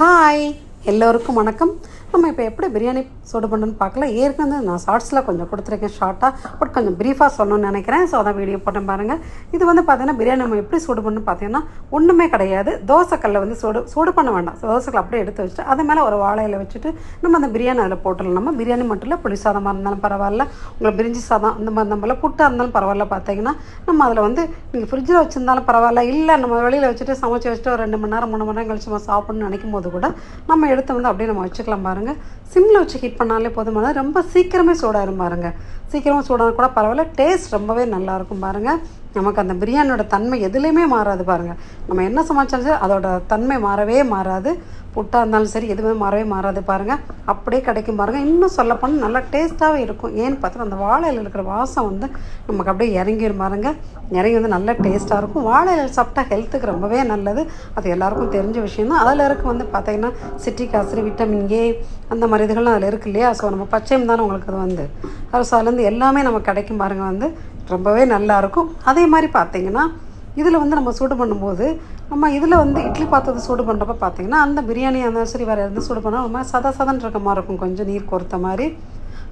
Hi எல்லோருக்கும் வணக்கம். நம்ம இப்போ எப்படி பிரியாணி சூடு பண்ணுன்னு பார்க்கல. ஏற்கனவே நான் ஷார்ட்ஸில் கொஞ்சம் கொடுத்துருக்கேன் ஷார்ட்டாக பட் கொஞ்சம் ப்ரீஃபாக சொல்லணும்னு நினைக்கிறேன். ஸோ அதான் வீடியோ போட்டு பாருங்கள் இது வந்து பார்த்தீங்கன்னா பிரியாணி நம்ம எப்படி சூடு பண்ணணும்னு பார்த்தீங்கன்னா ஒன்றுமே கிடையாது. தோசைக்கல்லில் வந்து சூடு சூடு பண்ண வேண்டாம். தோசைக்கல் அப்படியே எடுத்து வச்சுட்டு அது மேலே ஒரு வாழையில் வச்சுட்டு நம்ம அந்த பிரியாணி அதில் போட்டுடலாம். நம்ம பிரியாணி மட்டும் இல்லை புளி சாதமாக இருந்தாலும் பரவாயில்ல. உங்களுக்கு பிரிஞ்சி சாதம் இந்த மாதிரி நம்மள புட்டாக இருந்தாலும் பரவாயில்ல பார்த்தீங்கன்னா நம்ம அதில் வந்து நீங்கள் ஃப்ரிட்ஜில் வச்சுருந்தாலும் பரவாயில்ல. இல்லை நம்ம வெளியில் வச்சுட்டு சமைச்சு வச்சுட்டு ஒரு ரெண்டு மணி நேரம் மூணு மணி நேரம் கழிச்சு நம்ம சாப்பிட்ணும்னு நினைக்கும் போது கூட நம்ம எடுத்து வந்து அப்படியே நம்ம வச்சுக்கலாம் பாருங்கள் சிம்மில் வச்சு ஹீட் பண்ணாலே போதுமான ரொம்ப சீக்கிரமே சூடாயிரும் பாருங்கள் சீக்கிரமாக சூடான கூட பரவாயில்ல. டேஸ்ட் ரொம்பவே நல்லாயிருக்கும் பாருங்கள் நமக்கு அந்த பிரியாணியோட தன்மை எதுலேயுமே மாறாது பாருங்கள் நம்ம என்ன சமைச்சாலும் அதோட தன்மை மாறவே மாறாது. புட்டாக இருந்தாலும் சரி எதுவுமே மாறவே மாறாது பாருங்கள் அப்படியே கிடைக்கும் பாருங்கள் இன்னும் சொல்லப்போனால் நல்லா டேஸ்ட்டாகவே இருக்கும். ஏன்னு பார்த்தா அந்த வாழையில் இருக்கிற வாசம் வந்து நமக்கு அப்படியே இறங்கிடும் பாருங்கள் இறங்கி வந்து நல்லா டேஸ்ட்டாக இருக்கும். வாழை சாப்பிட்டா ஹெல்த்துக்கு ரொம்பவே நல்லது. அது எல்லாருக்கும் தெரிஞ்ச விஷயம் தான். அதில் இருக்க வந்து பார்த்தீங்கன்னா சிட்ரிக் ஆசிட் விட்டமின் ஏ அந்த மாதிரி இதுகள்லாம் அதில் இருக்கு இல்லையா? ஸோ நம்ம பச்சையம் தானே உங்களுக்கு அது வந்து. ஸோ அதுலேருந்து எல்லாமே நமக்கு கிடைக்கும் பாருங்கள் வந்து. ரொம்பவே நல்லாயிருக்கும் அதே மாதிரி பார்த்தீங்கன்னா இதில் வந்து நம்ம சூடு பண்ணும்போது நம்ம இதில் வந்து இட்லி பாத்திரத்தை சூடு பண்ணுறப்ப பார்த்தீங்கன்னா அந்த பிரியாணியாக இருந்தாலும் சரி வேறு எந்த சூடு பண்ணால் நம்ம சத சதன் இருக்க மாதிரி இருக்கும். கொஞ்சம் நீர் கொறுத்த மாதிரி.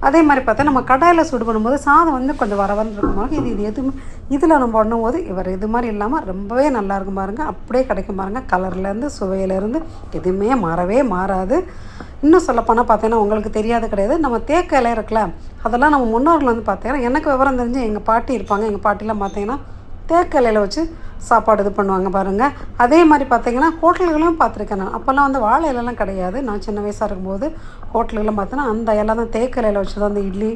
அதே மாதிரி பார்த்தா நம்ம கடாயில் சூடு பண்ணும்போது சாதம் வந்து கொஞ்சம் வரவரன்னு இருக்கும். பாருங்க இது இது எதுவுமே இதில் நம்ம பண்ணும்போது இவர் இது மாதிரி இல்லாமல் ரொம்பவே நல்லா இருக்கும் பாருங்க. அப்படியே கிடைக்கும் பாருங்க. கலர்லேருந்து சுவையிலேருந்து எதுவுமே மாறவே மாறாது. இன்னும் சொல்லப்போனால் பார்த்தீங்கன்னா உங்களுக்கு தெரியாது கிடையாது. நம்ம தேக்க இலை இருக்குல்ல அதெல்லாம் நம்ம முன்னோர்கள் வந்து பார்த்தீங்கன்னா எனக்கு விவரம் தெரிஞ்சு எங்கள் பாட்டி இருப்பாங்க. எங்கள் பாட்டிலாம் பார்த்தீங்கன்னா தேக்கலையில் வச்சு சாப்பாடு இது பண்ணுவாங்க பாருங்கள் அதே மாதிரி பார்த்தீங்கன்னா ஹோட்டல்களும் பார்த்துருக்கேன் நான். அப்போல்லாம் வந்து வாழை இலைலாம் கிடையாது. நான் சின்ன வயசாக இருக்கும்போது ஹோட்டல்கள்லாம் பார்த்தோன்னா அந்த இலை தான் தேக்கலையில் வச்சு தான் அந்த இட்லி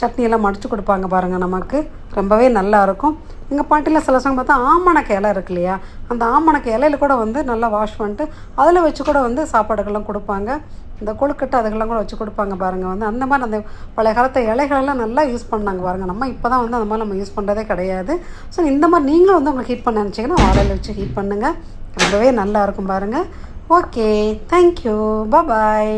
சட்னியெல்லாம் மடித்து கொடுப்பாங்க பாருங்கள் நமக்கு. ரொம்பவே நல்லா இருக்கும். எங்கள் பாட்டியில் சில சமயம் பார்த்தா ஆமணக்கு இலை இருக்கு இல்லையா? அந்த ஆமணக்கு இலையில கூட வந்து நல்லா வாஷ் பண்ணிட்டு அதில் வச்சு கூட வந்து சாப்பாடுகள்லாம் கொடுப்பாங்க. இந்த கொழுக்கட்டை அதுக்கெல்லாம் கூட வச்சு கொடுப்பாங்க பாருங்கள் வந்து அந்த மாதிரி அந்த பழைய காலத்து இலைகளெல்லாம் நல்லா யூஸ் பண்ணாங்க பாருங்கள் நம்ம இப்போ தான் வந்து அந்த மாதிரி நம்ம யூஸ் பண்ணுறதே கிடையாது. ஸோ இந்த மாதிரி நீங்களும் வந்து உங்களுக்கு ஹீட் பண்ண நினச்சிங்கன்னா வாடகை வச்சு ஹீட் பண்ணுங்கள் ரொம்பவே நல்லா இருக்கும் பாருங்கள் ஓகே தேங்க்யூ பாய்